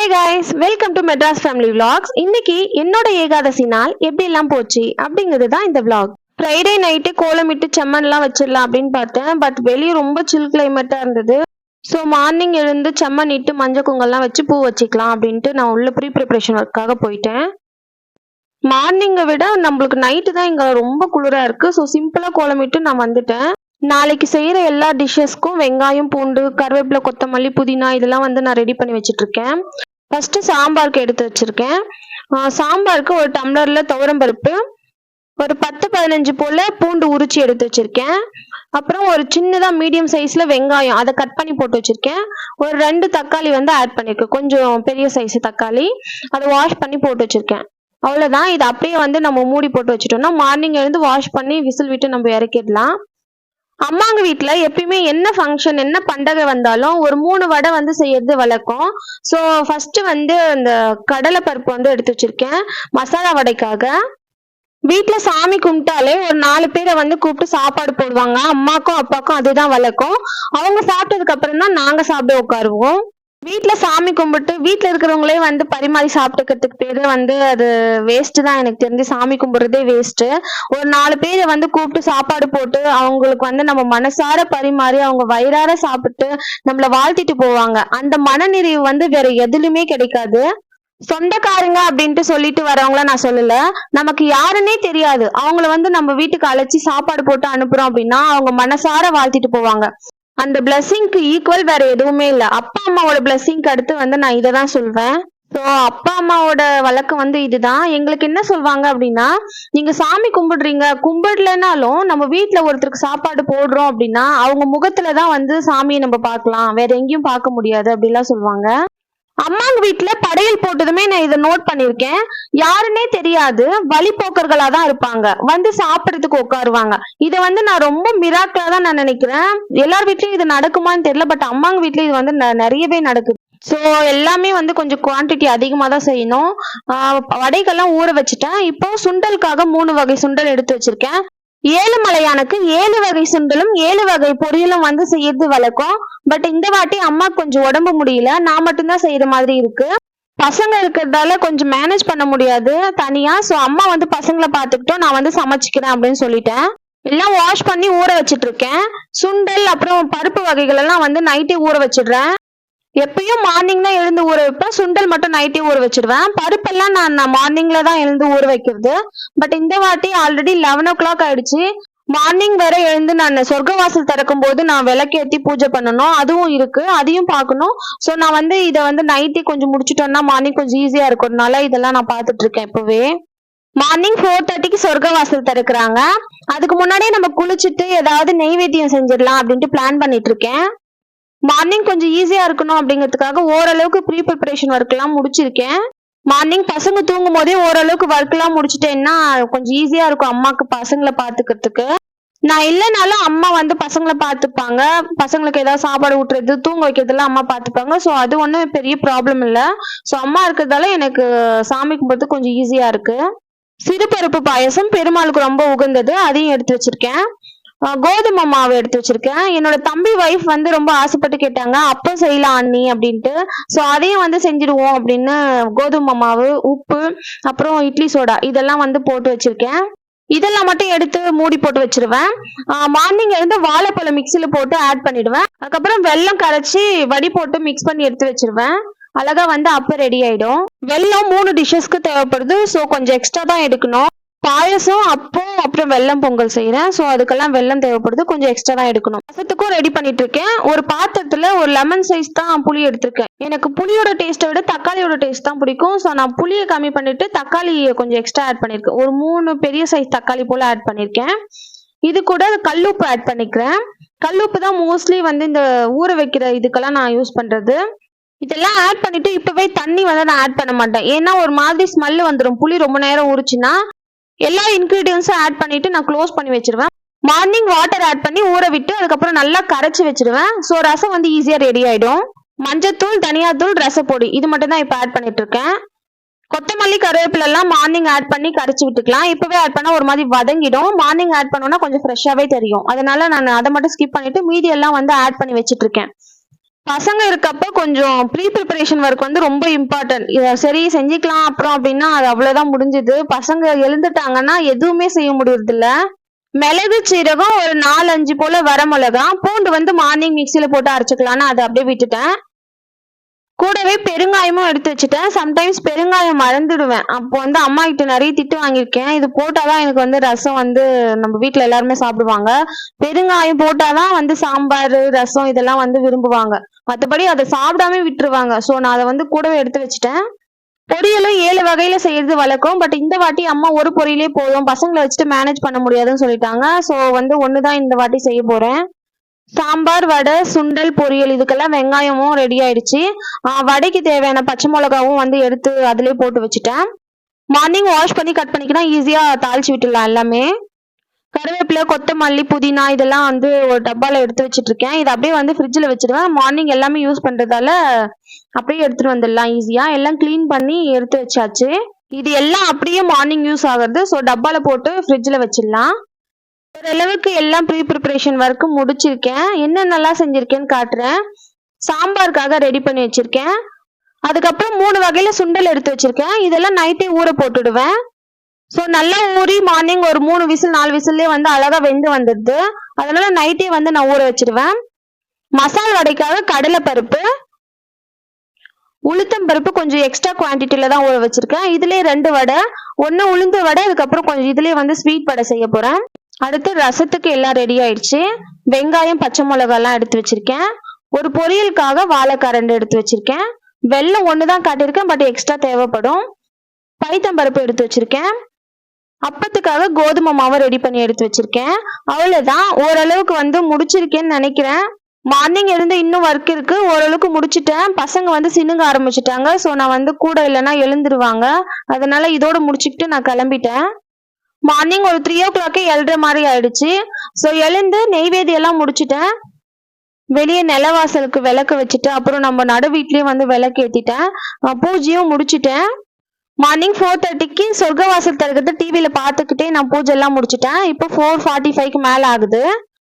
Hey guys welcome to Madras family vlogs இன்னைக்கு என்னோட ஏகாதசி நாள் எப்படி எல்லாம் போச்சு அப்படிங்கிறது தான் இந்த விளாக் ஃப்ரைடே நைட்டு கோலமிட்டு செம்மன்லாம் வச்சிடலாம் அப்படின்னு பார்த்தேன். பட் வெளியே ரொம்ப சில் கிளைமேட்டாக இருந்தது. ஸோ மார்னிங் எழுந்து செம்மன் இட்டு மஞ்சள் குங்கெல்லாம் வச்சு பூ வச்சுக்கலாம் அப்படின்ட்டு நான் உள்ள ப்ரீ ப்ரிப்ரேஷன் ஒர்க்காக போயிட்டேன். மார்னிங்கை விட நம்மளுக்கு நைட்டு தான் இங்கே ரொம்ப குளிராக இருக்குது ஸோ சிம்பிளாக கோலமிட்டு நான் வந்துட்டேன். நாளைக்கு செய்கிற எல்லா டிஷ்ஷஸ்க்கும் வெங்காயம் பூண்டு கருவேப்பிலை கொத்தமல்லி புதினா இதெல்லாம் வந்து நான் ரெடி பண்ணி வச்சுட்ருக்கேன் ஃபஸ்ட்டு ஃபர்ஸ்ட் சாம்பாருக்கு எடுத்து வச்சிருக்கேன். சாம்பாருக்கு ஒரு டம்ளர்ல துவரம்பருப்பு ஒரு பத்து பதினஞ்சு போல பூண்டு உரிச்சு எடுத்து வச்சிருக்கேன். அப்புறம் ஒரு சின்னதா மீடியம் சைஸ்ல வெங்காயம் அதை கட் பண்ணி போட்டு வச்சிருக்கேன். ஒரு ரெண்டு தக்காளி வந்து ஆட் பண்ணிருக்கேன் கொஞ்சம் பெரிய சைஸ் தக்காளி அதை வாஷ் பண்ணி போட்டு வச்சிருக்கேன். அவ்வளவுதான். இது அப்படியே வந்து நம்ம மூடி போட்டு வச்சுட்டோம்னா மார்னிங் எழுந்து வாஷ் பண்ணி விசில் விட்டு நம்ம இறக்கிடலாம். அம்மாங்க வீட்டுல எப்பயுமே என்ன ஃபங்க்ஷன் என்ன பண்டகை வந்தாலும் ஒரு மூணு வடை வந்து செய்யறது வழக்கம். ஸோ ஃபர்ஸ்ட் வந்து அந்த கடலை பருப்பு வந்து எடுத்து வச்சிருக்கேன். மசாலா வடைக்காக. வீட்டுல சாமி கும்பிட்டாலே ஒரு நாலு பேரை வந்து கூப்பிட்டு சாப்பாடு போடுவாங்க. அம்மாக்கும் அப்பாக்கும் அதுதான் வழக்கம். அவங்க சாப்பிட்டதுக்கு அப்புறம் தான் நாங்க சாப்பிட உட்காருவோம். வீட்டுல சாமி கும்பிட்டு வீட்டுல இருக்கிறவங்களே வந்து பரிமாறி சாப்பிட்டுக்கிறதுக்கு பேரு வந்து அது வேஸ்ட் தான் எனக்கு தெரிஞ்சு. சாமி கும்பிடுறதே வேஸ்ட் ஒரு நாலு பேரை வந்து கூப்பிட்டு சாப்பாடு போட்டு அவங்களுக்கு வந்து நம்ம மனசார பரிமாறி அவங்க வயிறார சாப்பிட்டு நம்மள வாழ்த்திட்டு போவாங்க. அந்த மனநிறைவு வந்து வேற எதுலுமே கிடைக்காது. சொந்தக்காரங்க அப்படின்ட்டு சொல்லிட்டு வரவங்கள நான் சொல்லல. நமக்கு யாருன்னே தெரியாது. அவங்கள வந்து நம்ம வீட்டுக்கு அழைச்சி சாப்பாடு போட்டு அனுப்புறோம் அப்படின்னா அவங்க மனசார வாழ்த்திட்டு போவாங்க. அந்த பிளஸ்ஸிங்க்கு ஈக்குவல் வேற எதுவுமே இல்லை. அப்பா அம்மாவோட பிளஸ்ஸிங்க்கு அடுத்து வந்து நான் இதை தான் சொல்வேன். ஸோ அப்பா அம்மாவோட வழக்கம் வந்து இதுதான். எங்களுக்கு என்ன சொல்வாங்க அப்படின்னா நீங்க சாமி கும்பிடுறீங்க கும்பிடலனாலும் நம்ம வீட்டில் ஒருத்தருக்கு சாப்பாடு போடுறோம் அப்படின்னா அவங்க முகத்துல தான் வந்து சாமியை நம்ம பார்க்கலாம். வேற எங்கேயும் பார்க்க முடியாது அப்படிலாம் சொல்லுவாங்க அம்மாங்க வீட்டுல படையல் போட்டதுமே நான் இதை நோட் பண்ணிருக்கேன் யாருன்னே தெரியாது. வழிபோக்கர்களா தான் இருப்பாங்க. வந்து சாப்பிடறதுக்கு உட்காருவாங்க. இதை வந்து நான் ரொம்ப மிராக்கலா தான் நான் நினைக்கிறேன். எல்லார் வீட்லயும் இது நடக்குமான்னு தெரியல பட் அம்மாங்க வீட்ல இது வந்து ந- நிறையவே நடக்குது. ஸோ எல்லாமே வந்து கொஞ்சம் குவாண்டிட்டி அதிகமாக தான் செய்யணும். ஆஹ் வடைகள்லாம் ஊற வச்சுட்டேன். இப்போ சுண்டலுக்காக மூணு வகை சுண்டல் எடுத்து வச்சிருக்கேன். ஏழு மலையானுக்கு ஏழு வகை சுண்டலும் ஏழு வகை பொரியலும் வந்து செய்யறது வழக்கம். பட் இந்த வாட்டி அம்மா கொஞ்சம் உடம்பு முடியல. நான் மட்டும்தான் செய்யற மாதிரி இருக்கு. பசங்க இருக்கிறதால கொஞ்சம் மேனேஜ் பண்ண முடியாது தனியா. சோ அம்மா வந்து பசங்களை பார்த்துக்கிட்டோம் நான் வந்து சமைச்சுக்கிறேன் அப்படின்னு சொல்லிட்டேன். எல்லாம் வாஷ் பண்ணி ஊற வச்சிட்டு இருக்கேன். சுண்டல் அப்புறம் பருப்பு வகைகள் எல்லாம் வந்து நைட்டே ஊற வச்சிடுறேன். எப்பயும் மார்னிங் தான் எழுந்து ஊற வைப்பேன். சுண்டல் மட்டும் நைட்டே ஊற வச்சிடுவேன் பருப்பெல்லாம் நான் நான் மார்னிங்ல தான் எழுந்து ஊற வைக்கிறது. பட் இந்த வாட்டி ஆல்ரெடி லெவன் ஓ கிளாக் ஆயிடுச்சு. மார்னிங் வேற எழுந்து நான் சொர்க்கவாசல் திறக்கும் போது நான் விளக்கேத்தி பூஜை பண்ணணும். அதுவும் இருக்கு. அதையும் பார்க்கணும். சோ நான் வந்து இதை வந்து நைட்டே கொஞ்சம் முடிச்சிட்டோம்னா மார்னிங் கொஞ்சம் ஈஸியா இருக்கிறதுனால இதெல்லாம் நான் பார்த்துட்டு இருக்கேன் இப்பவே. மார்னிங் ஃபோர் தேர்ட்டிக்கு சொர்க்கவாசல் திறக்கிறாங்க. அதுக்கு முன்னாடியே நம்ம குளிச்சுட்டு ஏதாவது நெய்வேத்தியம் செஞ்சிடலாம் அப்படின்ட்டு பிளான் பண்ணிட்டு இருக்கேன். மார்னிங் கொஞ்சம் ஈஸியா இருக்கணும் அப்படிங்கிறதுக்காக ஓரளவுக்கு ப்ரீ ப்ரிப்பரேஷன் ஒர்க் எல்லாம் முடிச்சிருக்கேன். மார்னிங் பசங்க தூங்கும் போதே ஓரளவுக்கு ஒர்க் எல்லாம் முடிச்சிட்டேன்னா கொஞ்சம் ஈஸியா இருக்கும் அம்மாக்கு பசங்களை பாத்துக்கிறதுக்கு. நான் இல்லைனாலும் அம்மா வந்து பசங்களை பார்த்துப்பாங்க பசங்களுக்கு ஏதாவது சாப்பாடு ஊட்டுறது தூங்க வைக்கிறதுலாம் அம்மா பார்த்துப்பாங்க ஸோ அது ஒன்றும் பெரிய ப்ராப்ளம் இல்லை. ஸோ அம்மா இருக்கிறதால எனக்கு சாமி கும்பிட்றது கொஞ்சம் ஈஸியா இருக்கு. சிறுபருப்பு பாயசம் பெருமாளுக்கு ரொம்ப உகந்தது. அதையும் எடுத்து வச்சிருக்கேன். கோதுமை மாவு எடுத்து வச்சிருக்கேன். என்னோட தம்பி ஒய்ஃப் வந்து ரொம்ப ஆசைப்பட்டு கேட்டாங்க. அப்போ செய்யலாம் அண்ணி அப்படின்ட்டு. ஸோ அதையும் வந்து செஞ்சிடுவோம் அப்படின்னு கோதுமை மாவு உப்பு அப்புறம் இட்லி சோடா இதெல்லாம் வந்து போட்டு வச்சிருக்கேன். இதெல்லாம் மட்டும் எடுத்து மூடி போட்டு வச்சிருவேன். மார்னிங் இருந்து வாழைப்பழம் மிக்சியில் போட்டு ஆட் பண்ணிடுவேன். அதுக்கப்புறம் வெல்லம் கரைச்சி வடி போட்டு மிக்ஸ் பண்ணி எடுத்து வச்சிருவேன். அழகா வந்து அப்போ ரெடி ஆயிடும். வெல்லம் மூணு டிஷ்ஷஸ்க்கு தேவைப்படுது. ஸோ கொஞ்சம் எக்ஸ்ட்ரா தான் எடுக்கணும். பாயசம் அப்பம் அப்புறம் வெல்லம் பொங்கல் செய்யறேன் ஸோ அதுக்கெல்லாம் வெல்லம் தேவைப்படுது. கொஞ்சம் எக்ஸ்ட்ரா தான் எடுக்கணும். ரசத்துக்கும் ரெடி பண்ணிட்டு இருக்கேன் ஒரு பாத்திரத்துல ஒரு லெமன் சைஸ் தான் புளி எடுத்திருக்கேன். எனக்கு புளியோட டேஸ்ட்டை விட தக்காளியோட டேஸ்ட் தான் பிடிக்கும். ஸோ நான் புளியை கம்மி பண்ணிட்டு தக்காளியை கொஞ்சம் எக்ஸ்ட்ரா ஆட் பண்ணிருக்கேன். ஒரு மூணு பெரிய சைஸ் தக்காளி போல ஆட் பண்ணிருக்கேன். இது கூட கல்லுப்பு ஆட் பண்ணிக்கிறேன். கல்லுப்பு தான் மோஸ்ட்லி வந்து இந்த ஊற வைக்கிற இதுக்கெல்லாம் நான் யூஸ் பண்றது. இதெல்லாம் ஆட் பண்ணிட்டு இப்பவே தண்ணி வந்து நான் ஆட் பண்ண மாட்டேன். ஏன்னா ஒரு மாதிரி ஸ்மெல் வந்துடும் புளி ரொம்ப நேரம் ஊறுச்சுன்னா எல்லா இன்க்ரீடியன்ஸும் ஆட் பண்ணிட்டு நான் க்ளோஸ் பண்ணி வச்சிருவேன். மார்னிங் வாட்டர் ஆட் பண்ணி ஊற விட்டு அதுக்கப்புறம் நல்லா கரைச்சி வச்சிருவேன். ஸோ ரசம் வந்து ஈஸியாக ரெடி ஆகிடும் மஞ்சத்தூள் தனியாத்தூள் ரசப்பொடி. இது மட்டும் தான் இப்போ ஆட் பண்ணிட்டு இருக்கேன். கொத்தமல்லி கருவேப்பிலெல்லாம் மார்னிங் ஆட் பண்ணி கரைச்சி விட்டுக்கலாம். இப்போவே ஆட் பண்ணால் ஒரு மாதிரி வதங்கிடும். மார்னிங் ஆட் பண்ணோன்னா கொஞ்சம் ஃப்ரெஷ்ஷாகவே தெரியும். அதனால நான் அதை மட்டும் ஸ்கிப் பண்ணிட்டு மீதி எல்லாம் வந்து ஆட் பண்ணி வச்சுட்டு இருக்கேன். பசங்க இருக்கப்ப கொஞ்சம் ப்ரீ ப்ரிப்பரேஷன் ஒர்க் வந்து ரொம்ப இம்பார்ட்டன்ட் சரி செஞ்சுக்கலாம் அப்புறம் அப்படின்னா அது அவ்வளவுதான் முடிஞ்சது. பசங்க எழுந்துட்டாங்கன்னா எதுவுமே செய்ய முடியறது இல்ல மிளகு சீரகம் ஒரு நாலு அஞ்சு போல வர மிளகா பூண்டு வந்து மார்னிங் மிக்சியில போட்டு அரைச்சுக்கலாம்னு அதை அப்படியே விட்டுட்டேன். கூடவே பெருங்காயமும் எடுத்து வச்சுட்டேன். சம்டைம்ஸ் பெருங்காயம் மறந்துடுவேன். அப்போ வந்து அம்மா கிட்ட நிறைய திட்டு வாங்கியிருக்கேன். இது போட்டாதான் எனக்கு வந்து ரசம் வந்து நம்ம வீட்டில் எல்லாருமே சாப்பிடுவாங்க. பெருங்காயம் போட்டாதான் வந்து சாம்பார் ரசம் இதெல்லாம் வந்து விரும்புவாங்க. மற்றபடி அதை சாப்பிடாம விட்டுருவாங்க. ஸோ நான் அதை வந்து கூடவே எடுத்து வச்சுட்டேன். பொரியலும் ஏழு வகையில செய்யறது வழக்கம். பட் இந்த வாட்டி அம்மா ஒரு பொரியலே போதும். பசங்களை வச்சுட்டு மேனேஜ் பண்ண முடியாதுன்னு சொல்லிட்டாங்க. ஸோ வந்து ஒன்று தான் இந்த வாட்டி செய்ய போறேன். சாம்பார் வடை சுண்டல் பொரியல் இதுக்கெல்லாம் வெங்காயமும் ரெடி ஆயிடுச்சு. வடைக்கு தேவையான பச்சை மிளகாவும் வந்து எடுத்து அதிலே போட்டு வச்சுட்டேன். மார்னிங் வாஷ் பண்ணி கட் பண்ணிக்கினா ஈஸியாக தாளிச்சு விட்டுடலாம் எல்லாமே. கருவேப்பிலை கொத்தமல்லி புதினா இதெல்லாம் வந்து ஒரு டப்பால எடுத்து வச்சுட்டு இருக்கேன் இதை அப்படியே வந்து ஃப்ரிட்ஜில் வச்சிருவேன் மார்னிங் எல்லாமே யூஸ் பண்ணுறதால அப்படியே எடுத்துட்டு வந்துடலாம் ஈஸியா எல்லாம் க்ளீன் பண்ணி எடுத்து வச்சாச்சு. இது எல்லாம் அப்படியே மார்னிங் யூஸ் ஆகுறது. ஸோ டப்பால போட்டு ஃப்ரிட்ஜில் வச்சிடலாம். ஓரளவுக்கு எல்லாம் ப்ரீ ப்ரிப்பரேஷன் ஒர்க்கு முடிச்சிருக்கேன். என்னென்னலாம் செஞ்சுருக்கேன்னு காட்டுறேன். சாம்பாருக்காக ரெடி பண்ணி வச்சுருக்கேன். அதுக்கப்புறம் மூணு வகையில் சுண்டல் எடுத்து வச்சுருக்கேன். இதெல்லாம் நைட்டே ஊற போட்டுடுவேன். ஸோ நல்லா ஊறி மார்னிங் ஒரு மூணு விசில் நாலு விசில்லே வந்து அழகாக வெந்து வந்துடுது அதனால நைட்டே வந்து நான் ஊற வச்சிடுவேன் மசால் வடைக்காக கடலை பருப்பு உளுத்தம் பருப்பு கொஞ்சம் எக்ஸ்ட்ரா குவான்டிட்டியில தான் ஊற வச்சிருக்கேன். இதுலேயே ரெண்டு வடை. ஒன்று உளுந்து வடை அதுக்கப்புறம் கொஞ்சம் இதுலேயே வந்து ஸ்வீட் வடை செய்ய போகிறேன் அடுத்து ரசத்துக்கு எல்லாம் ரெடி ஆயிடுச்சு. வெங்காயம் பச்சை மிளகாலாம் எடுத்து வச்சிருக்கேன். ஒரு பொரியலுக்காக வாழைக்காய் ரெண்டு எடுத்து வச்சிருக்கேன். வெள்ளம் ஒன்று தான் காட்டியிருக்கேன் பட் எக்ஸ்ட்ரா தேவைப்படும். பைத்தம்பருப்பு எடுத்து வச்சிருக்கேன். அப்பத்துக்காக கோதுமை மாவை ரெடி பண்ணி எடுத்து வச்சிருக்கேன். அவ்வளவுதான். ஓரளவுக்கு வந்து முடிச்சிருக்கேன்னு நினைக்கிறேன். மார்னிங் இருந்து இன்னும் ஒர்க் இருக்கு. ஓரளவுக்கு முடிச்சிட்டேன். பசங்க வந்து சினுங்க ஆரம்பிச்சிட்டாங்க. ஸோ நான் வந்து கூட இல்லைன்னா எழுந்துருவாங்க. அதனால இதோட முடிச்சுக்கிட்டு நான் கிளம்பிட்டேன். மார்னிங் ஒரு த்ரீ ஓ கிளாக்கே எழுற மாதிரி ஆயிடுச்சு. ஸோ எழுந்து நெய்வேதி எல்லாம் முடிச்சுட்டேன். வெளியே நிலவாசலுக்கு விளக்கு வச்சுட்டு அப்புறம் நம்ம நடு வீட்லயும் வந்து விளக்கு ஏத்திட்டேன். பூஜையும் முடிச்சுட்டேன். மார்னிங் ஃபோர் தேர்ட்டிக்கு சொர்க்கவாசல் திறக்கிறது டிவியில பார்த்துக்கிட்டே நான் பூஜை எல்லாம் முடிச்சுட்டேன். இப்போ ஃபோர் ஃபார்ட்டி ஃபைவ்க்கு மேல ஆகுது.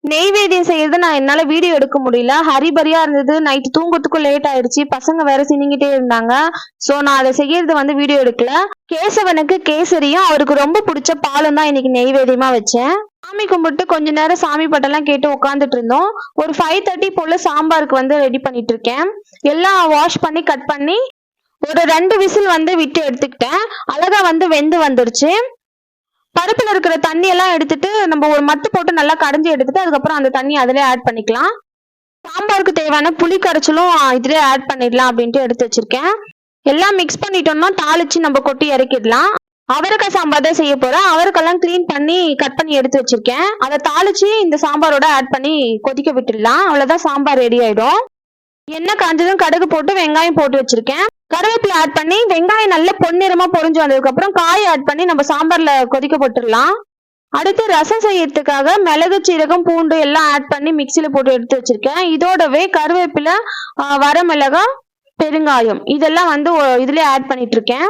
நெய்வேதியம் செய்யறது நான் என்னால வீடியோ எடுக்க முடியல. ஹரிபரியா இருந்தது. நைட்டு தூங்குறதுக்கும் லேட் ஆயிடுச்சு. பசங்க வேற சினிங்கிட்டே இருந்தாங்க. சோ நான் அதை செய்யறது வந்து வீடியோ எடுக்கல. கேசவனுக்கு கேசரியும் அவருக்கு ரொம்ப பிடிச்ச பாலும் தான் இன்னைக்கு நெய்வேதியமா வச்சேன். சாமி கும்பிட்டு கொஞ்ச நேரம் சாமி பட்டெல்லாம் கேட்டு உட்காந்துட்டு இருந்தோம். ஒரு ஃபைவ் தேர்ட்டி போல சாம்பாருக்கு வந்து ரெடி பண்ணிட்டு இருக்கேன். எல்லாம் வாஷ் பண்ணி கட் பண்ணி ஒரு ரெண்டு விசில் வந்து விட்டு எடுத்துக்கிட்டேன். அழகா வந்து வெந்து வந்துருச்சு. பருப்புல இருக்கிற தண்ணி எல்லாம் எடுத்துட்டு நம்ம ஒரு மத்து போட்டு நல்லா கடைஞ்சி எடுத்துட்டு அதுக்கப்புறம் அந்த தண்ணி அதிலே ஆட் பண்ணிக்கலாம். சாம்பாருக்கு தேவையான புளி கரைச்சலும் இதுலயே ஆட் பண்ணிடலாம் அப்படின்ட்டு எடுத்து வச்சிருக்கேன். எல்லாம் மிக்ஸ் பண்ணிட்டோம்னா தாளிச்சு நம்ம கொட்டி இறக்கிடலாம். அவரைக்காய் சாம்பார் தான் செய்ய போறேன். அவரைக்கெல்லாம் க்ளீன் பண்ணி கட் பண்ணி எடுத்து வச்சிருக்கேன். அதை தாளிச்சு இந்த சாம்பாரோட ஆட் பண்ணி கொதிக்க விட்டுடலாம். அவ்வளவுதான் சாம்பார் ரெடி ஆயிடும். எண்ணெய் காஞ்சதும் கடுகு போட்டு வெங்காயம் போட்டு வச்சிருக்கேன். கருவேப்பிலை ஆட் பண்ணி வெங்காயம் நல்ல பொன்னிறமா பொறிஞ்சு வந்ததுக்கு அப்புறம் காய் ஆட் பண்ணி நம்ம சாம்பார்ல கொதிக்க போட்டுடலாம். அடுத்து ரசம் செய்யறதுக்காக மிளகு சீரகம் பூண்டு எல்லாம் ஆட் பண்ணி மிக்சியில போட்டு எடுத்து வச்சிருக்கேன். இதோடவே கருவேப்பிலை ஆஹ் வரமிளகாய் பெருங்காயம். இதெல்லாம் வந்து இதுலயே ஆட் பண்ணிட்டு இருக்கேன்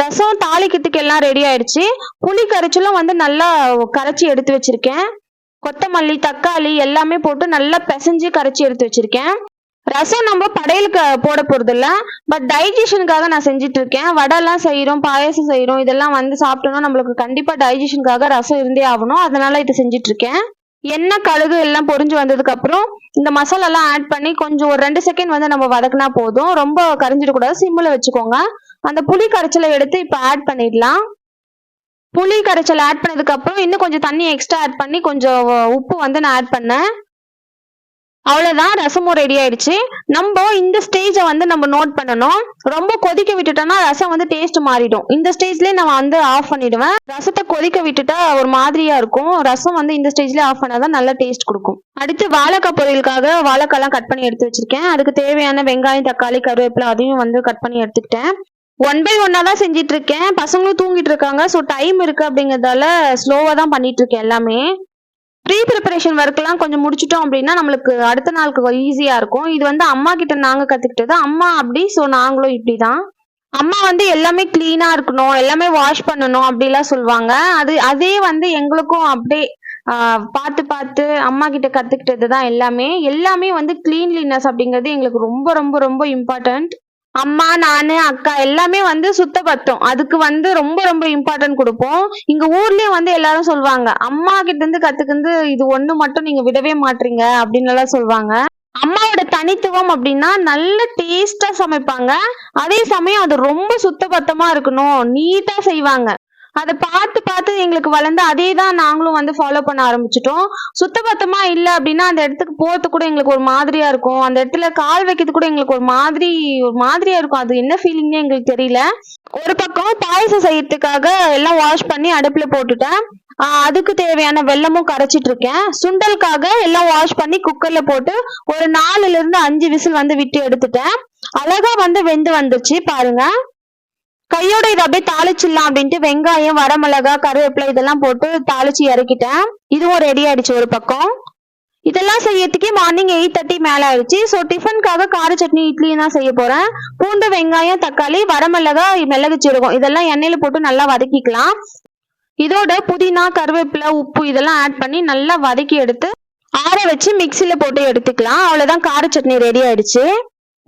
ரசம் தாளிக்கிறதுக்கு எல்லாம் ரெடி ஆயிடுச்சு. புளி கரைச்சலும் வந்து நல்லா கரைச்சி எடுத்து வச்சிருக்கேன். கொத்தமல்லி தக்காளி எல்லாமே போட்டு நல்லா பிசைஞ்சு கரைச்சி எடுத்து வச்சிருக்கேன். ரசம் நம்ம படையலுக்கு போட போறது இல்ல பட் டைஜஷனுக்காக நான் செஞ்சுட்டு இருக்கேன் வடை எல்லாம் செய்யறோம் பாயாசம் செய்யறோம் இதெல்லாம் வந்து சாப்பிட்டோம்னா நம்மளுக்கு கண்டிப்பா டைஜஷனுக்காக ரசம் இருந்தே ஆகணும். அதனால இதை செஞ்சுட்டு இருக்கேன் எண்ணெய் கழுகு எல்லாம் பொரிஞ்சு வந்ததுக்கு அப்புறம் இந்த மசாலா எல்லாம் ஆட் பண்ணி கொஞ்சம் ஒரு ரெண்டு செகண்ட் வந்து நம்ம வதக்குனா போதும். ரொம்ப கரைஞ்சிடக்கூடாது சிம்மில் வச்சுக்கோங்க. அந்த புளி கரைச்சலை எடுத்து இப்போ ஆட் பண்ணிடலாம். புளி கரைச்சல் ஆட் பண்ணதுக்கு அப்புறம் இன்னும் கொஞ்சம் தண்ணி எக்ஸ்ட்ரா ஆட் பண்ணி கொஞ்சம் உப்பு வந்து நான் ஆட் பண்ணேன். அவ்வளவுதான் ரசமும் ரெடி ஆயிடுச்சு. நம்ம இந்த ஸ்டேஜை வந்து நம்ம நோட் பண்ணணும். ரொம்ப கொதிக்க விட்டுட்டோம்னா ரசம் வந்து டேஸ்ட் மாறிடும். இந்த ஸ்டேஜ்லயே நம்ம வந்து ஆஃப் பண்ணிடுவேன். ரசத்தை கொதிக்க விட்டுட்டா ஒரு மாதிரியா இருக்கும். ரசம் வந்து இந்த ஸ்டேஜ்லேயே ஆஃப் பண்ணாதான் நல்ல டேஸ்ட் கொடுக்கும். அடுத்து வாழைக்காய் பொரியலுக்காக வாழைக்காய்லாம் கட் பண்ணி எடுத்து வச்சிருக்கேன். அதுக்கு தேவையான வெங்காயம் தக்காளி கருவேப்பிலை அதையும் வந்து கட் பண்ணி எடுத்துக்கிட்டேன். ஒன் பை ஒன்னா தான் செஞ்சிட்டு இருக்கேன். பசங்களும் தூங்கிட்டு இருக்காங்க. ஸோ டைம் இருக்கு அப்படிங்கறதால ஸ்லோவா தான் பண்ணிட்டு இருக்கேன் எல்லாமே. ப்ரீ ப்ரிப்பரேஷன் ஒர்க்லாம் கொஞ்சம் முடிச்சிட்டோம் அப்படின்னா நம்மளுக்கு அடுத்த நாளுக்கு ஈஸியா இருக்கும். இது வந்து அம்மா கிட்ட நாங்க கத்துக்கிட்டது. அம்மா அப்படி ஸோ நாங்களும் இப்படிதான். அம்மா வந்து எல்லாமே கிளீனா இருக்கணும் எல்லாமே வாஷ் பண்ணணும் அப்படிலாம் சொல்லுவாங்க. அது அதே வந்து எங்களுக்கும் அப்படியே பார்த்து பார்த்து அம்மா கிட்ட கத்துக்கிட்டது தான் எல்லாமே. எல்லாமே வந்து கிளீன்லினஸ் அப்படிங்கிறது எங்களுக்கு ரொம்ப ரொம்ப ரொம்ப இம்பார்ட்டன்ட் அம்மா நானு அக்கா எல்லாமே வந்து சுத்தபத்தம். அதுக்கு வந்து ரொம்ப ரொம்ப இம்பார்ட்டன்ட் கொடுப்போம். இங்க ஊர்லயும் வந்து எல்லாரும் சொல்லுவாங்க அம்மா கிட்ட இருந்து கத்துக்கிந்து இது ஒண்ணு மட்டும் நீங்க விடவே மாட்டீங்க அப்படின்னு எல்லாம் சொல்லுவாங்க அம்மாவோட தனித்துவம் அப்படின்னா நல்ல டேஸ்டா சமைப்பாங்க. அதே சமயம் அது ரொம்ப சுத்தபத்தமா இருக்கணும். நீட்டா செய்வாங்க. அதை பார்த்து பார்த்து எங்களுக்கு வளர்ந்து அதே தான் நாங்களும் வந்து ஃபாலோ பண்ண ஆரம்பிச்சிட்டோம். சுத்தபத்தமா இல்லை அப்படின்னா அந்த இடத்துக்கு போகிறது கூட எங்களுக்கு ஒரு மாதிரியா இருக்கும். அந்த இடத்துல கால் வைக்கிறது கூட எங்களுக்கு ஒரு மாதிரி ஒரு மாதிரியா இருக்கும். அது என்ன ஃபீலிங்னே எங்களுக்கு தெரியல. ஒரு பக்கம் பாயசம் செய்யறதுக்காக எல்லாம் வாஷ் பண்ணி அடுப்புல போட்டுட்டேன். அதுக்கு தேவையான வெல்லமும் கரைச்சிட்டு இருக்கேன். சுண்டலுக்காக எல்லாம் வாஷ் பண்ணி குக்கர்ல போட்டு ஒரு நாலுல இருந்து அஞ்சு விசில் வந்து விட்டு எடுத்துட்டேன். அழகா வந்து வெந்து வந்துச்சு பாருங்க. கையோட இதை அப்படியே தாளிச்சிடலாம் அப்படின்ட்டு வெங்காயம் வரமிளகா கருவேப்பிலை இதெல்லாம் போட்டு தாளிச்சு இறக்கிட்டேன். இதுவும் ரெடி ஆயிடுச்சு ஒரு பக்கம். இதெல்லாம் செய்யறதுக்கே மார்னிங் எயிட் தேர்ட்டி மேல ஆயிடுச்சு. ஸோ டிஃபனுக்காக கார சட்னி இட்லியும் தான் செய்ய போறேன். பூண்டு வெங்காயம் தக்காளி வரமிளகா மிளகு சீரகம் இதெல்லாம் எண்ணெயில போட்டு நல்லா வதக்கிக்கலாம். இதோட புதினா கருவேப்பிலை உப்பு இதெல்லாம் ஆட் பண்ணி நல்லா வதக்கி எடுத்து ஆற வச்சு மிக்சியில போட்டு எடுத்துக்கலாம். அவ்வளவுதான் கார சட்னி ரெடி ஆயிடுச்சு.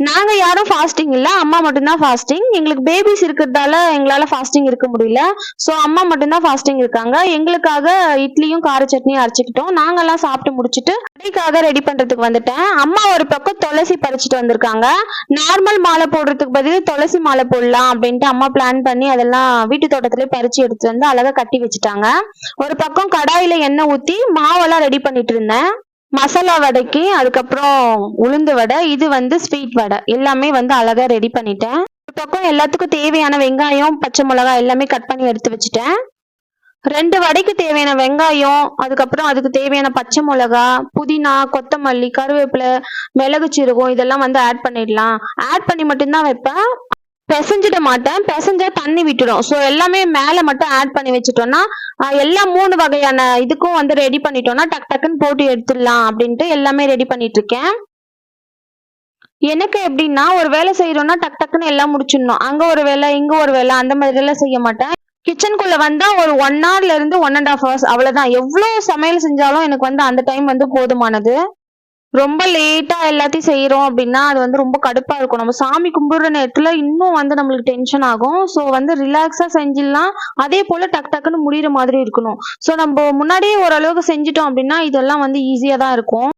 நாங்க யாரும் ஃபாஸ்டிங் இல்ல. அம்மா மட்டும்தான் ஃபாஸ்டிங் எங்களுக்கு பேபிஸ் இருக்கிறதால எங்களால ஃபாஸ்டிங் இருக்க முடியல. சோ அம்மா மட்டும்தான் ஃபாஸ்டிங் இருக்காங்க. எங்களுக்காக இட்லியும் கார சட்னியும் அரைச்சிக்கிட்டோம். நாங்கெல்லாம் சாப்பிட்டு முடிச்சிட்டு கடைக்காக ரெடி பண்றதுக்கு வந்துட்டேன். அம்மா ஒரு பக்கம் துளசி பறிச்சுட்டு வந்திருக்காங்க. நார்மல் மாலை போடுறதுக்கு பதில் துளசி மாலை போடலாம் அப்படின்ட்டு அம்மா பிளான் பண்ணி அதெல்லாம் வீட்டு தோட்டத்திலே பறிச்சு எடுத்து வந்து அழகா கட்டி வச்சுட்டாங்க. ஒரு பக்கம் கடாயில எண்ணெய் ஊத்தி மாவெல்லாம் ரெடி பண்ணிட்டு இருந்தேன். மசாலா வடைக்கு அதுக்கப்புறம் உளுந்து வடை இது வந்து ஸ்வீட் வடை. எல்லாமே வந்து அழகா ரெடி பண்ணிட்டேன். ஒரு பக்கம் எல்லாத்துக்கும் தேவையான வெங்காயம் பச்சை மிளகாய் எல்லாமே கட் பண்ணி எடுத்து வச்சுட்டேன். ரெண்டு வடைக்கு தேவையான வெங்காயம் அதுக்கப்புறம் அதுக்கு தேவையான பச்சை மிளகா புதினா கொத்தமல்லி கருவேப்பிலை மிளகு சீரகம் இதெல்லாம் வந்து ஆட் பண்ணிடலாம். ஆட் பண்ணி மட்டும்தான் வைப்பேன். பிசைஞ்சிட மாட்டேன். பிசைஞ்சா தண்ணி விட்டுடும். ஸோ எல்லாமே மேலே மட்டும் ஆட் பண்ணி வச்சுட்டோம்னா எல்லா மூணு வகையான இதுக்கும் வந்து ரெடி பண்ணிட்டோம்னா டக் டக்குன்னு போட்டு எடுத்துடலாம் அப்படின்ட்டு எல்லாமே ரெடி பண்ணிட்டு இருக்கேன் எனக்கு எப்படின்னா ஒரு வேலை செய்யறோம்னா டக் டக்குன்னு எல்லாம் முடிச்சிடணும். அங்க ஒரு வேலை இங்க ஒரு வேலை அந்த மாதிரி எல்லாம் செய்ய மாட்டேன். கிச்சனுக்குள்ள வந்தா ஒரு ஒன் ஹவர்ல இருந்து ஒன் அண்ட் ஹாஃப் ஹவர்ஸ் அவ்வளவுதான். எவ்வளவு சமையல் செஞ்சாலும் எனக்கு வந்து அந்த டைம் வந்து போதுமானது. ரொம்ப லேட்டா எல்லாத்தையும் செய்யறோம் அப்படின்னா அது வந்து ரொம்ப கடுப்பா இருக்கும். நம்ம சாமி கும்பிடுற நேரத்துல இன்னும் வந்து நம்மளுக்கு டென்ஷன் ஆகும். ஸோ வந்து ரிலாக்ஸா செஞ்சிடலாம். அதே போல டக் டக்குன்னு முடியிற மாதிரி இருக்கணும். ஸோ நம்ம முன்னாடியே ஓரளவுக்கு செஞ்சுட்டோம் அப்படின்னா இதெல்லாம் வந்து ஈஸியா தான் இருக்கும்.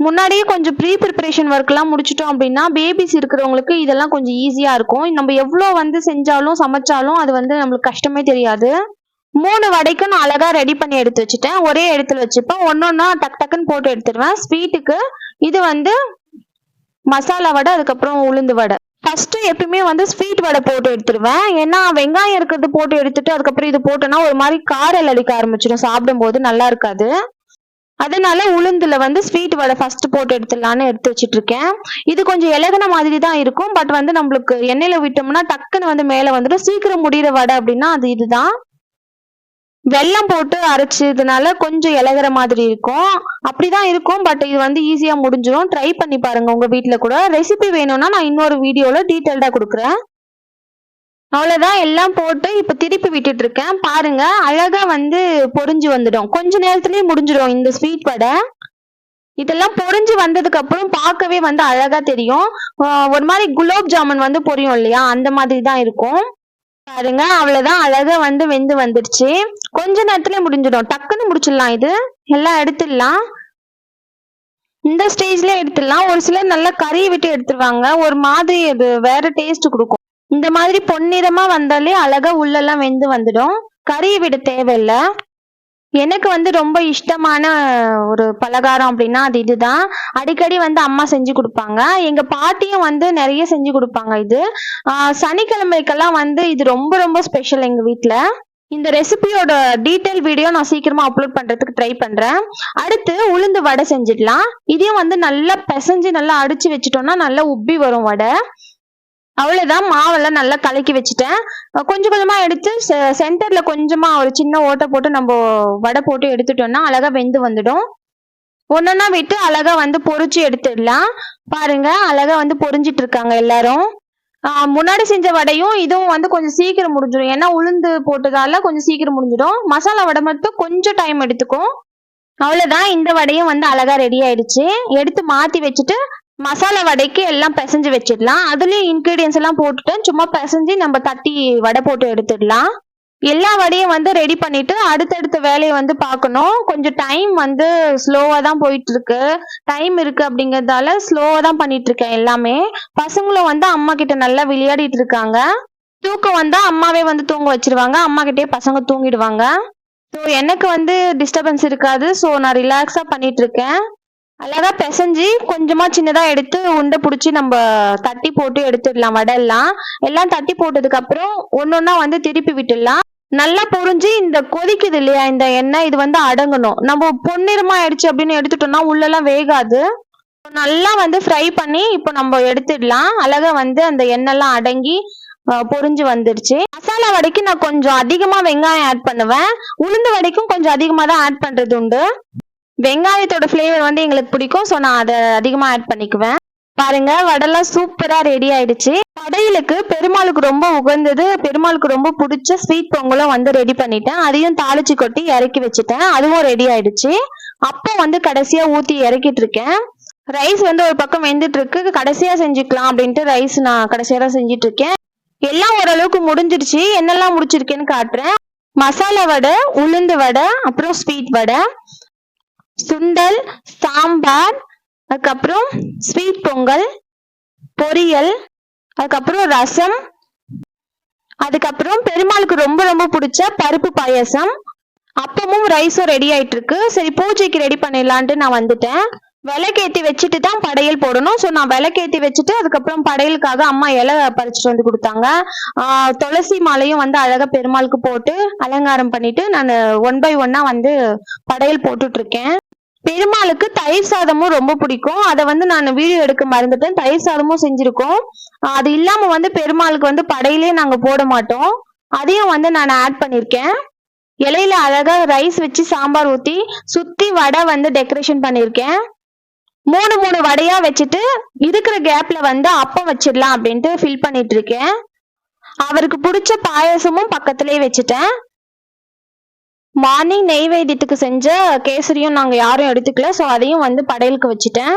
முன்னாடியே கொஞ்சம் ப்ரீ ப்ரிப்பரேஷன் ஒர்க்லாம் முடிச்சிட்டோம் அப்படின்னா பேபிஸ் இருக்கிறவங்களுக்கு இதெல்லாம் கொஞ்சம் ஈஸியா இருக்கும். நம்ம எவ்வளோ வந்து செஞ்சாலும் சமைச்சாலும் அது வந்து நம்மளுக்கு கஷ்டமே தெரியாது. மூணு வடைக்கும் நான் அழகா ரெடி பண்ணி எடுத்து வச்சுட்டேன். ஒரே இடத்துல வச்சுப்பேன். ஒன்னொன்னா டக் டக்குன்னு போட்டு எடுத்துருவேன் ஸ்வீட்டுக்கு இது வந்து மசாலா வடை அதுக்கப்புறம் உளுந்து வடை. ஃபர்ஸ்ட் எப்பயுமே வந்து ஸ்வீட் வடை போட்டு எடுத்துருவேன் ஏன்னா வெங்காயம் இருக்கிறது போட்டு எடுத்துட்டு அதுக்கப்புறம் இது போட்டோன்னா ஒரு மாதிரி காரல் அடிக்க ஆரம்பிச்சிடும் சாப்பிடும்போது நல்லா இருக்காது. அதனால உளுந்துல வந்து ஸ்வீட் வடை ஃபர்ஸ்ட் போட்டு எடுத்துடலான்னு எடுத்து வச்சிட்டு இருக்கேன் இது கொஞ்சம் இலகுன மாதிரி தான் இருக்கும். பட் வந்து நம்மளுக்கு எண்ணெயில விட்டோம்னா டக்குன்னு வந்து மேல வந்துடும் சீக்கிரம் முடியிற வடை அப்படின்னா அது இதுதான். வெல்லம் போட்டு அரைச்சதுனால கொஞ்சம் இலகிற மாதிரி இருக்கும். அப்படிதான் இருக்கும் பட் இது வந்து ஈஸியா முடிஞ்சிடும் ட்ரை பண்ணி பாருங்க உங்க வீட்டில் கூட. ரெசிபி வேணும்னா நான் இன்னொரு வீடியோல டீட்டெயில்டா கொடுக்குறேன். அவ்வளவுதான் எல்லாம் போட்டு இப்ப திருப்பி விட்டுட்டு இருக்கேன் பாருங்க அழகா வந்து பொரிஞ்சு வந்துடும். கொஞ்ச நேரத்திலேயே முடிஞ்சிடும் இந்த ஸ்வீட் வடை. இதெல்லாம் பொரிஞ்சு வந்ததுக்கு அப்புறம் பார்க்கவே வந்து அழகா தெரியும். ஒரு மாதிரி குலோப் ஜாமுன் வந்து பொரியும் இல்லையா? அந்த மாதிரி தான் இருக்கும். பாருங்க அவ்வளவுதான். அழகா வந்து வெந்து வந்துடுச்சு. கொஞ்ச நேரத்துல முடிஞ்சிடும். டக்குன்னு முடிச்சிடலாம் இது. எல்லாம் எடுத்துடலாம். இந்த ஸ்டேஜ்ல எடுத்துடலாம். ஒரு சிலர் நல்லா கறியை விட்டு எடுத்துருவாங்க. ஒரு மாதிரி அது வேற டேஸ்ட் கொடுக்கும். இந்த மாதிரி பொன்னிறமா வந்தாலே அழகா உள்ளெல்லாம் வெந்து வந்துடும். கறியை விட தேவையில்லை. எனக்கு வந்து ரொம்ப இஷ்டமான ஒரு பலகாரம் அப்படின்னா அது இதுதான். அடிக்கடி வந்து அம்மா செஞ்சு கொடுப்பாங்க. எங்க பாட்டியும் வந்து நிறைய செஞ்சு கொடுப்பாங்க இது. சனிக்கிழமைக்கெல்லாம் வந்து இது ரொம்ப ரொம்ப ஸ்பெஷல் எங்க வீட்டுல இந்த ரெசிபியோட டீட்டெயில் வீடியோ நான் சீக்கிரமா அப்லோட் பண்றதுக்கு ட்ரை பண்றேன். அடுத்து உளுந்து வடை செஞ்சிடலாம். இதையும் வந்து நல்லா பிசைஞ்சு நல்லா அடிச்சு வச்சுட்டோம்னா நல்லா உப்பி வரும் வடை. அவ்வளவுதான் மாவெல்லாம் நல்லா கலக்கி வச்சுட்டேன். கொஞ்சம் கொஞ்சமா எடுத்து சென்டர்ல கொஞ்சமா ஒரு சின்ன ஓட்டை போட்டு நம்ம வடை போட்டு எடுத்துட்டோம்னா அழகா வெந்து வந்துடும். ஒன்னொன்னா விட்டு அழகா வந்து பொறிச்சு எடுத்துடலாம். பாருங்க அழகா வந்து பொறிஞ்சிட்டு இருக்காங்க எல்லாரும். முன்னாடி செஞ்ச வடையும் இதுவும் வந்து கொஞ்சம் சீக்கிரம் முடிஞ்சிடும். ஏன்னா உளுந்து போட்டதால கொஞ்சம் சீக்கிரம் முடிஞ்சிடும். மசாலா வடை மட்டும் கொஞ்சம் டைம் எடுத்துக்கும். அவ்வளவுதான் இந்த வடையும் வந்து அழகா ரெடி ஆயிடுச்சு. எடுத்து மாத்தி வச்சுட்டு மசாலா வடைக்கு எல்லாம் பிசைஞ்சு வச்சிடலாம். அதுலேயும் இன்க்ரீடியன்ஸ் எல்லாம் போட்டுட்டு சும்மா பிசைஞ்சு நம்ம தட்டி வடை போட்டு எடுத்துடலாம். எல்லா வடையும் வந்து ரெடி பண்ணிட்டு அடுத்தடுத்த வேலையை வந்து பார்க்கணும். கொஞ்சம் டைம் வந்து ஸ்லோவாக தான் போயிட்டு இருக்கு டைம் இருக்கு அப்படிங்கறதால ஸ்லோவாக தான் பண்ணிட்டு இருக்கேன் எல்லாமே. பசங்களும் வந்து அம்மா கிட்ட நல்லா விளையாடிட்டு இருக்காங்க. தூக்கம் வந்தா அம்மாவே வந்து தூங்க வச்சிருவாங்க. அம்மா கிட்டே பசங்க தூங்கிடுவாங்க. ஸோ எனக்கு வந்து டிஸ்டர்பன்ஸ் இருக்காது. ஸோ நான் ரிலாக்ஸா பண்ணிட்டு இருக்கேன் அழகா பிசைஞ்சு கொஞ்சமா சின்னதா எடுத்து உண்டை பிடிச்சி நம்ம தட்டி போட்டு எடுத்துடலாம் வடை எல்லாம் எல்லாம் தட்டி போட்டதுக்கு அப்புறம் ஒன்னொன்னா வந்து திருப்பி விட்டுடலாம். நல்லா பொரிஞ்சு இந்த கொதிக்குது இல்லையா இந்த எண்ணெய் இது வந்து அடங்கணும். நம்ம பொன்னிறமா ஆயிடுச்சு அப்படின்னு எடுத்துட்டோம்னா உள்ளெல்லாம் வேகாது. நல்லா வந்து ஃப்ரை பண்ணி இப்போ நம்ம எடுத்துடலாம். அழகா வந்து அந்த எண்ணெய்லாம் அடங்கி பொறிஞ்சு பொரிஞ்சு வந்துருச்சு மசாலா வடைக்கு நான் கொஞ்சம் அதிகமா வெங்காயம் ஆட் பண்ணுவேன். உளுந்து வடைக்கும் கொஞ்சம் அதிகமா தான் ஆட் பண்றது உண்டு. வெங்காயத்தோட ஃப்ளேவர் வந்து எங்களுக்கு பிடிக்கும். ஸோ நான் அதை அதிகமாக ஆட் பண்ணிக்குவேன். பாருங்க வடைலாம் சூப்பரா ரெடி ஆயிடுச்சு. படையலுக்கு பெருமாளுக்கு ரொம்ப உகந்தது பெருமாளுக்கு ரொம்ப பிடிச்ச ஸ்வீட் பொங்கலும் வந்து ரெடி பண்ணிட்டேன். அதையும் தாளிச்சு கொட்டி இறக்கி வச்சுட்டேன். அதுவும் ரெடி ஆயிடுச்சு. அப்போ வந்து கடைசியா ஊத்தி இறக்கிட்டு இருக்கேன். ரைஸ் வந்து ஒரு பக்கம் வெந்துட்டு இருக்கு. கடைசியா செஞ்சுக்கலாம் அப்படின்ட்டு ரைஸ் நான் கடைசியா தான் இருக்கேன். எல்லாம் ஓரளவுக்கு முடிஞ்சிடுச்சு. என்னெல்லாம் முடிச்சிருக்கேன்னு காட்டுறேன். மசாலா வடை உளுந்து வடை அப்புறம் ஸ்வீட் வடை. சுண்டல் சாம்பார் அதுக்கப்புறம் ஸ்வீட் பொங்கல் பொரியல் அதுக்கப்புறம் ரசம் அதுக்கப்புறம் பெருமாளுக்கு ரொம்ப ரொம்ப பிடிச்ச பருப்பு பாயசம் அப்பமும் ரைஸும் ரெடி ஆயிட்டு இருக்கு சரி பூஜைக்கு ரெடி பண்ணிடலான்ட்டு நான் வந்துட்டேன். விளக்கேத்தி வச்சுட்டு தான் படையல் போடணும். ஸோ நான் விளக்கேத்தி வச்சுட்டு அதுக்கப்புறம் படையலுக்காக அம்மா இலை பறிச்சுட்டு வந்து கொடுத்தாங்க. துளசி மாலையும் வந்து அழகா பெருமாளுக்கு போட்டு அலங்காரம் பண்ணிட்டு நான் ஒன் பை ஒன்னா வந்து படையல் போட்டுட்டு இருக்கேன். பெருமாளுக்கு தயிர் சாதமும் ரொம்ப பிடிக்கும். அதை வந்து நான் வீடியோ எடுக்க மறந்துட்டேன். தயிர் சாதமும் செஞ்சிருக்கோம். அது இல்லாம வந்து பெருமாளுக்கு வந்து படையிலே நாங்க போட மாட்டோம். அதையும் வந்து நான் ஆட் பண்ணிருக்கேன். இலையில அழகா ரைஸ் வச்சு சாம்பார் ஊத்தி சுத்தி வடை வந்து டெக்கரேஷன் பண்ணிருக்கேன். மூணு மூணு வடையா வச்சுட்டு இருக்கிற கேப்ல வந்து அப்பம் வச்சிடலாம் அப்படின்ட்டு ஃபில் பண்ணிட்டு இருக்கேன். அவருக்கு பிடிச்ச பாயாசமும் பக்கத்துலயே வச்சுட்டேன். மார்னிங் நெய்வேத்தியத்துக்கு செஞ்ச கேசரியும் நாங்க யாரும் எடுத்துக்கல. ஸோ அதையும் வந்து படையலுக்கு வச்சுட்டேன்.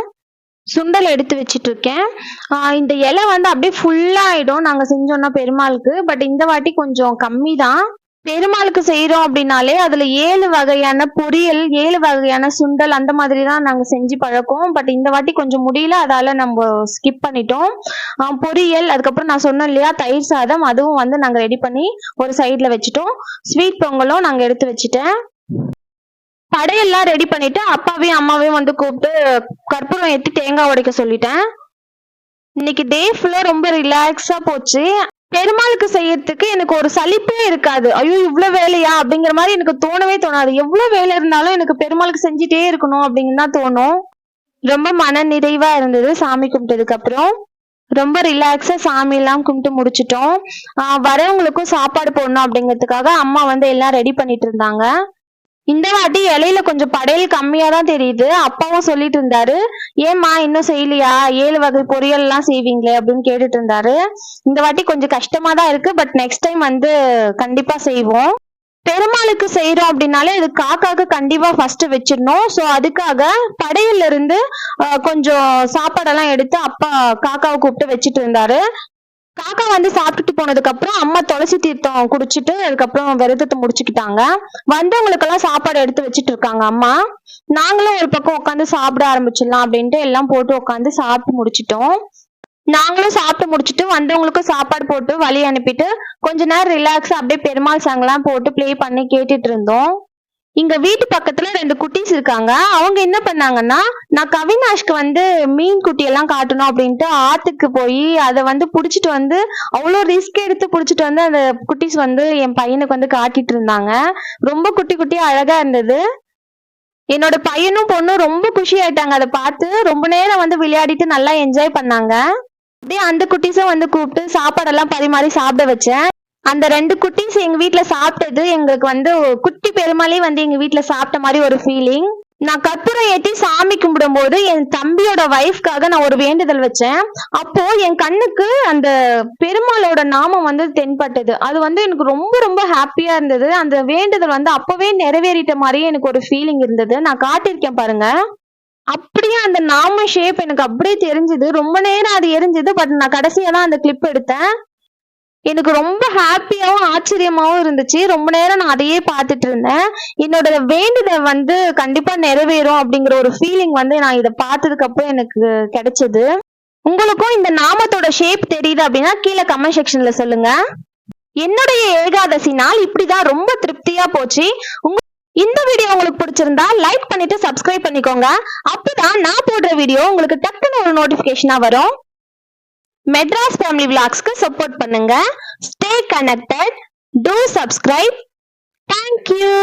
சுண்டல் எடுத்து வச்சிட்டு இருக்கேன் ஆஹ் இந்த இலை வந்து அப்படியே ஃபுல்லா ஆயிடும். நாங்க பெருமாளுக்கு. பட் இந்த வாட்டி கொஞ்சம் கம்மி தான் பெருமாளுக்கு செய்யறோம் அப்படின்னாலே அதுல ஏழு வகையான பொரியல் ஏழு வகையான சுண்டல் அந்த மாதிரி தான் நாங்க செஞ்சு பழக்கம். பட் இந்த வாட்டி கொஞ்சம் முடியல அதால நம்ம ஸ்கிப் பண்ணிட்டோம். பொரியல் அதுக்கப்புறம் நான் சொன்னேன் இல்லையா தயிர் சாதம் அதுவும் வந்து நாங்க ரெடி பண்ணி ஒரு சைட்ல வச்சுட்டோம். ஸ்வீட் பொங்கலும் நாங்க எடுத்து வச்சுட்டேன். படையெல்லாம் ரெடி பண்ணிட்டு அப்பாவையும் அம்மாவையும் வந்து கூப்பிட்டு கற்பூரம் ஏற்றி தேங்காய் உடைக்க சொல்லிட்டேன். இன்னைக்கு டே ஃபுல்லா ரொம்ப ரிலாக்ஸா போச்சு. பெருமாளுக்கு செய்யறதுக்கு எனக்கு ஒரு சலிப்பே இருக்காது. ஐயோ இவ்வளவு வேலையா? அப்படிங்கிற மாதிரி எனக்கு தோணவே தோணாது. எவ்வளவு வேலை இருந்தாலும் எனக்கு பெருமாளுக்கு செஞ்சுட்டே இருக்கணும் அப்படின்னு தான் தோணும். ரொம்ப மன நிறைவா இருந்தது சாமி கும்பிட்டதுக்கு அப்புறம். ரொம்ப ரிலாக்ஸா சாமி எல்லாம் கும்பிட்டு முடிச்சிட்டோம். வரவங்களுக்கும் சாப்பாடு போடணும் அப்படிங்கிறதுக்காக அம்மா வந்து எல்லாம் ரெடி பண்ணிட்டு இருந்தாங்க. இந்த வாட்டி இலையில கொஞ்சம் படையல் கம்மியா தான் தெரியுது. அப்பாவும் சொல்லிட்டு இருந்தாரு. ஏம்மா இன்னும் செய்யலையா? ஏழு வகை பொரியல் எல்லாம் செய்வீங்களே அப்படின்னு கேட்டுட்டு இருந்தாரு. இந்த வாட்டி கொஞ்சம் கஷ்டமா தான் இருக்கு. பட் நெக்ஸ்ட் டைம் வந்து கண்டிப்பா செய்வோம். பெருமாளுக்கு செய்யறோம் அப்படின்னாலே அது காக்காக்கு கண்டிப்பா ஃபர்ஸ்ட் வச்சிடணும். சோ அதுக்காக படையில இருந்து கொஞ்சம் சாப்பாடெல்லாம் எடுத்து அப்பா காக்காவை கூப்பிட்டு வச்சிட்டு இருந்தாரு. காக்கா வந்து சாப்பிட்டுட்டு போனதுக்கு அப்புறம் அம்மா துளசி தீர்த்தம் குடிச்சிட்டு அதுக்கப்புறம் விரதத்தை முடிச்சுக்கிட்டாங்க. வந்தவங்களுக்கெல்லாம் சாப்பாடு எடுத்து வச்சிட்டு இருக்காங்க அம்மா. நாங்களும் ஒரு பக்கம் உட்காந்து சாப்பிட ஆரம்பிச்சிடலாம் அப்படின்ட்டு எல்லாம் போட்டு உட்காந்து சாப்பிட்டு முடிச்சிட்டோம். நாங்களும் சாப்பிட்டு முடிச்சிட்டு வந்தவங்களுக்கும் சாப்பாடு போட்டு வழி அனுப்பிட்டு கொஞ்ச நேரம் ரிலாக்ஸ் அப்படியே பெருமாள் சாங்லாம் போட்டு ப்ளே பண்ணி கேட்டுட்டு இருந்தோம். இங்க வீட்டு பக்கத்துல ரெண்டு குட்டீஸ் இருக்காங்க. அவங்க என்ன பண்ணாங்கன்னா நான் கவினாஷ்க்கு வந்து மீன் குட்டி எல்லாம் காட்டணும் அப்படின்ட்டு ஆத்துக்கு போய் அதை வந்து புடிச்சிட்டு வந்து அவ்வளோ ரிஸ்க் எடுத்து புடிச்சிட்டு வந்து அந்த குட்டீஸ் வந்து என் பையனுக்கு வந்து காட்டிட்டு இருந்தாங்க. ரொம்ப குட்டி குட்டியா அழகா இருந்தது. என்னோட பையனும் பொண்ணும் ரொம்ப குஷி ஆயிட்டாங்க. அதை பார்த்து ரொம்ப நேரம் வந்து விளையாடிட்டு நல்லா என்ஜாய் பண்ணாங்க. அப்படியே அந்த குட்டீஸும் வந்து கூப்பிட்டு சாப்பாடெல்லாம் பரிமாறி சாப்பிட வச்சேன். அந்த ரெண்டு குட்டீஸ் எங்க வீட்டுல சாப்பிட்டது எங்களுக்கு வந்து குட்டி பெருமாளே வந்து எங்க வீட்டுல சாப்பிட்ட மாதிரி ஒரு ஃபீலிங் நான் கற்பூரம் ஏற்றி சாமி கும்பிடும்போது என் தம்பியோட ஒய்ஃப்காக நான் ஒரு வேண்டுதல் வச்சேன். அப்போ என் கண்ணுக்கு அந்த பெருமாளோட நாமம் வந்து தென்பட்டது. அது வந்து எனக்கு ரொம்ப ரொம்ப ஹாப்பியா இருந்தது. அந்த வேண்டுதல் வந்து அப்பவே நிறைவேறிட்ட மாதிரியே எனக்கு ஒரு ஃபீலிங் இருந்தது. நான் காட்டியிருக்கேன் பாருங்க. அப்படியே அந்த நாம ஷேப் எனக்கு அப்படியே தெரிஞ்சது. ரொம்ப நேரம் அது எரிஞ்சது. பட் நான் கடைசியா தான் அந்த கிளிப் எடுத்தேன். எனக்கு ரொம்ப ஹாப்பியாகவும் ஆச்சரியமாகவும் இருந்துச்சு. ரொம்ப நேரம் நான் அதையே பார்த்துட்டு இருந்தேன். என்னோட வேண்டுதல் வந்து கண்டிப்பா நிறைவேறும் அப்படிங்கிற ஒரு ஃபீலிங் வந்து நான் இதை பார்த்ததுக்கு அப்புறம் எனக்கு கிடைச்சது. உங்களுக்கும் இந்த நாமத்தோட ஷேப் தெரியுது அப்படின்னா கீழே கமெண்ட் செக்ஷன்ல சொல்லுங்க. என்னுடைய ஏகாதசி நாள் இப்படிதான் ரொம்ப திருப்தியா போச்சு. உங்க இந்த வீடியோ உங்களுக்கு பிடிச்சிருந்தா லைக் பண்ணிட்டு சப்ஸ்கிரைப் பண்ணிக்கோங்க. அப்பதான் நான் போடுற வீடியோ உங்களுக்கு டக்குன்னு ஒரு நோட்டிபிகேஷனா வரும். மெட்ராஸ் ஃபேமிலி விளாக்ஸ்க்கு சப்போர்ட் பண்ணுங்க. Stay connected do subscribe thank you